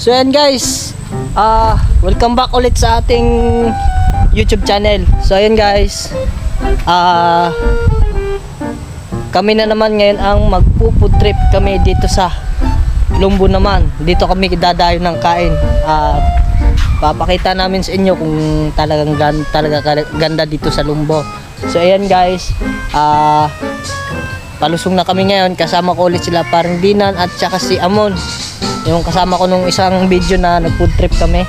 So yan guys, ah welcome back ulit sa ating YouTube channel. So ayan guys, ah kami na naman ngayon ang magpupud trip kami dito sa Lumbo naman. Dito kami dadayo ng kain. At papakita namin sa inyo kung talagang gan, talaga ganda dito sa Lumbo. So ayan guys, ah palusong na kami ngayon kasama ko ulit sila parang Dinan at saka si Amon yung kasama ko nung isang video na nag food trip kami.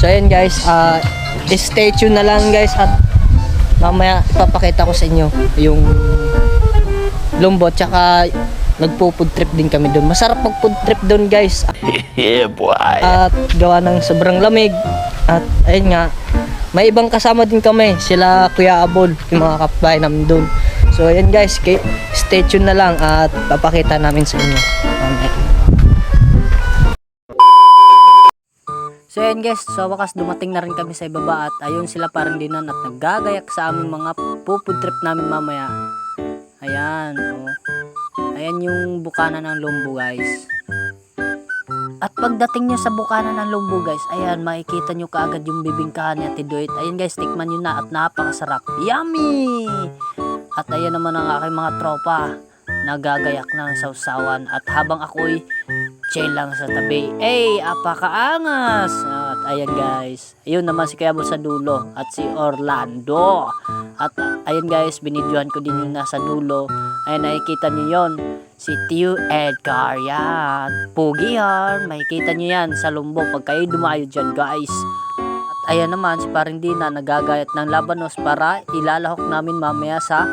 So ayan guys ah stay tuned na lang guys at mamaya ipapakita ko sa inyo yung lumbo tsaka nagpo food trip din kami doon masarap mag food trip doon guys. Yeah, boy. at gawa ng sobrang lamig. At ayun nga may ibang kasama din kami. Sila Kuya Abol yung mga kapbahay namin doon so ayun guys stay tuned na lang at papakita namin sa inyo. Mamaya. So ayun guys, so wakas dumating na rin kami sa ibaba at ayun sila parang dinan at naggagayak sa aming mga pupud trip namin mamaya. Ayan, oh. Ayan yung bukana ng Lumbo guys. At pagdating nyo sa bukana ng Lumbo guys, ayan, makikita nyo kaagad yung bibingkahan ni Ate Doit. Ayun guys, tikman nyo na at napakasarap. Yummy! At ayan naman ang aking mga tropa. Nagagayak ng sausawan. At habang ako'y chill lang sa tabi. Eh, apakaangas! At ayan guys. Ayun naman si Kayabol sa dulo. At si Orlando. At ayun guys, binidyohan ko din yung nasa dulo. Ayun, nakikita nyo yon Si Tio Edgar yan. Pugi yan. Makikita nyo yan sa lumbo pag kayo dumayo dyan guys. At ayan naman si paring Dina nagagayat ng labanos para ilalahok namin mamaya sa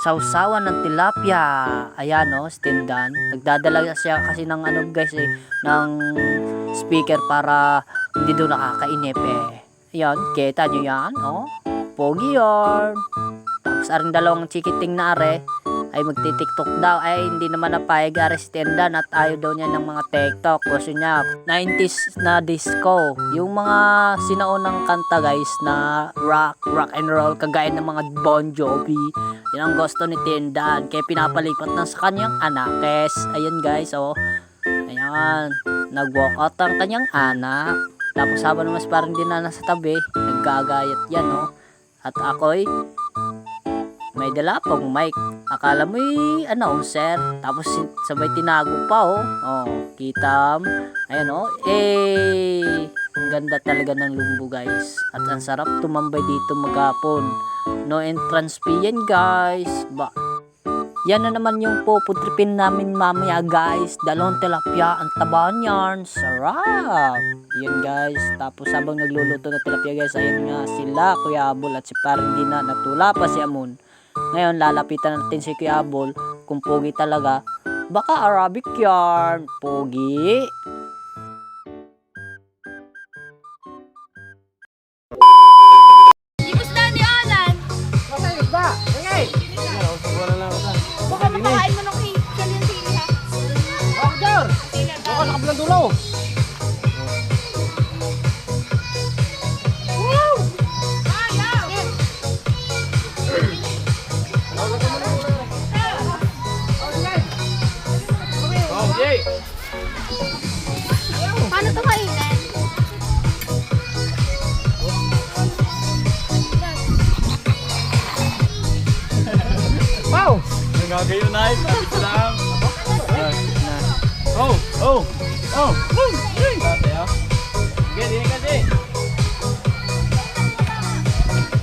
sausawan ng tilapia. Ayan o, stindan. Nagdadala siya kasi ng ano guys eh, ng speaker para hindi daw nakakainip eh. Ayan, kita nyo yan, oh. Pogi yarn. Tapos aring dalawang chikiting na are ay magti-tiktok daw. Ay hindi naman napayag are si Tendan at ayaw daw niya ng mga tiktok. Gusto niya 90s na disco. Yung mga sinaunang kanta guys na rock rock and roll kagaya ng mga Bon Jovi yan ang gusto ni Tendan kaya pinapalipat na sa kanyang anakes ayan guys oh. Ayan. Nag-walk out ang kanyang anak. Tapos habang naman parang din na nasa tabi naggagayat yan oh. At ako'y may dala pang mic. Akala mo announcer. Tapos sabay tinago pa oh. Oh, kitam. Ayan oh. Eh, ang ganda talaga ng lumbo guys. At ang sarap tumambay dito magapon. No entrance fee yan guys. Ba yan na naman yung puputripin namin mamaya guys. Dalawang tilapia, ang taba niyan. Sarap! Yan guys. Tapos habang nagluluto na tilapia guys, ayan nga sila, Kuya Abol at si Parang Dina. Natula pa si Amon. Ngayon, lalapitan natin si Kuya Abol kung pogi talaga. Baka Arabic yarn. Pogi. Imusda ni Alan. Baka mapakain mo nung kay Kalian Sili ha. Sili daw. Wow! Wow! Nagagayo na eh. Ko lang. Oh, oh, oh. Dati ah. Sige, di kasi.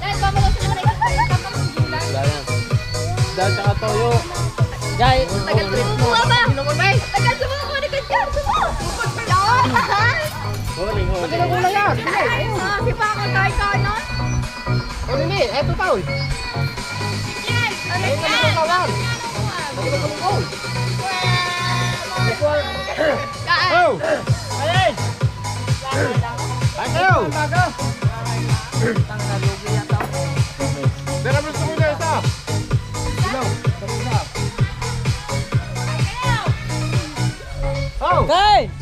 Dahil pamalo sila na ikaw. Dayan. Dahil tsaka toyo. Guys, Tagal sumukuha ba? Tagal sumukuha ni Kanyar. Yan! Huli, huli. Ah, si Paka kahit kanon. Ano ni? Eto pa uy. Yes! Ano yan? Kaan. Oh! Alin! Ayaw! Pero gusto ko na isa. Oh! Hey!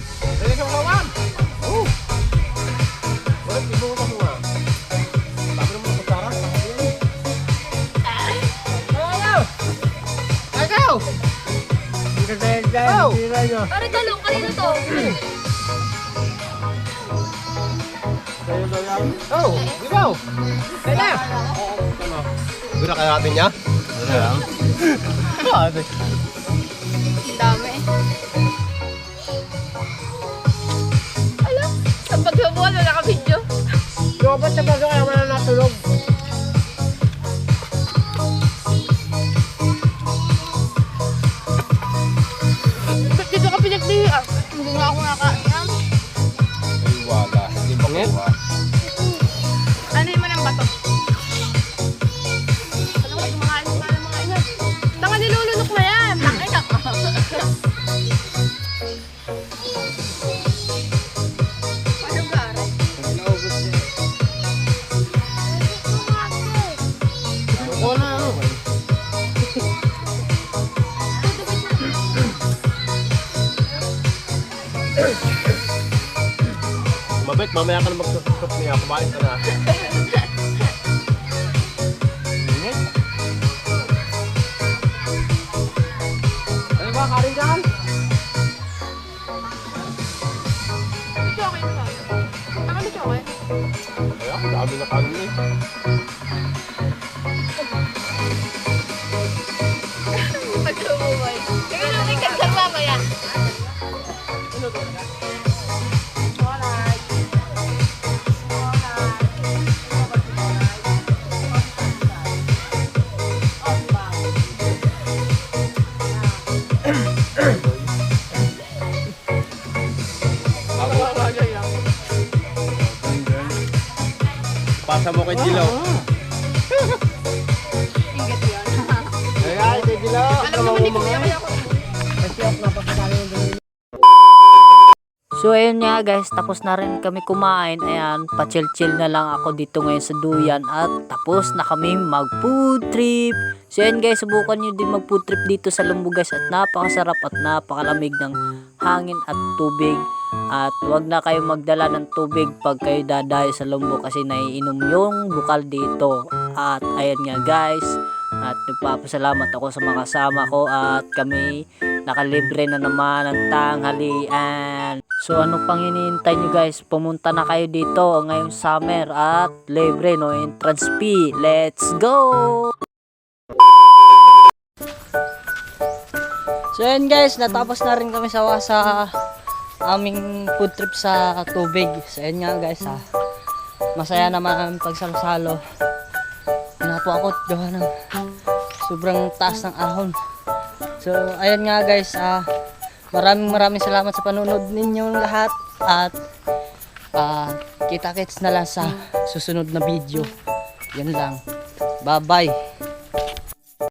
Kasi Oh! Pare talong, kanino to? Oh, ikaw. Kaya na. Gura kaya natin niya? Ang dami. Alam, sa pagkabuhan, wala ka video. Dapat na ba mamaya ka na magsusok niya. Kumain ka na. Mo kay Dilaw. Ingat yan. Ay, kay Dilaw. Alam naman ni Kuya kaya ako. So ayun nga guys, tapos na rin kami kumain. Ayan, pa-chill-chill na lang ako dito ngayon sa Duyan at tapos na kami mag-food trip. So ayun guys, subukan nyo din mag-food trip dito sa Lumbu guys at napakasarap at napakalamig ng hangin at tubig. At wag na kayo magdala ng tubig pag kayo dadayo sa Lumbu kasi naiinom yung bukal dito. At ayun nga guys, at nagpapasalamat ako sa mga kasama ko at kami nakalibre na naman ng tanghalian. So ano pang hinihintay nyo guys? Pumunta na kayo dito ngayong summer at libre no entrance fee. Let's go! So yun guys, natapos na rin kami sa sa aming food trip sa tubig. So yun nga guys ha. Masaya naman pagsalo-salo. Hinapo ako gawa ng sobrang taas ng ahon. So, ayun nga guys, ah, maraming maraming salamat sa panunod ninyong lahat at ah, kita-kits na lang sa susunod na video. Yan lang. Bye-bye.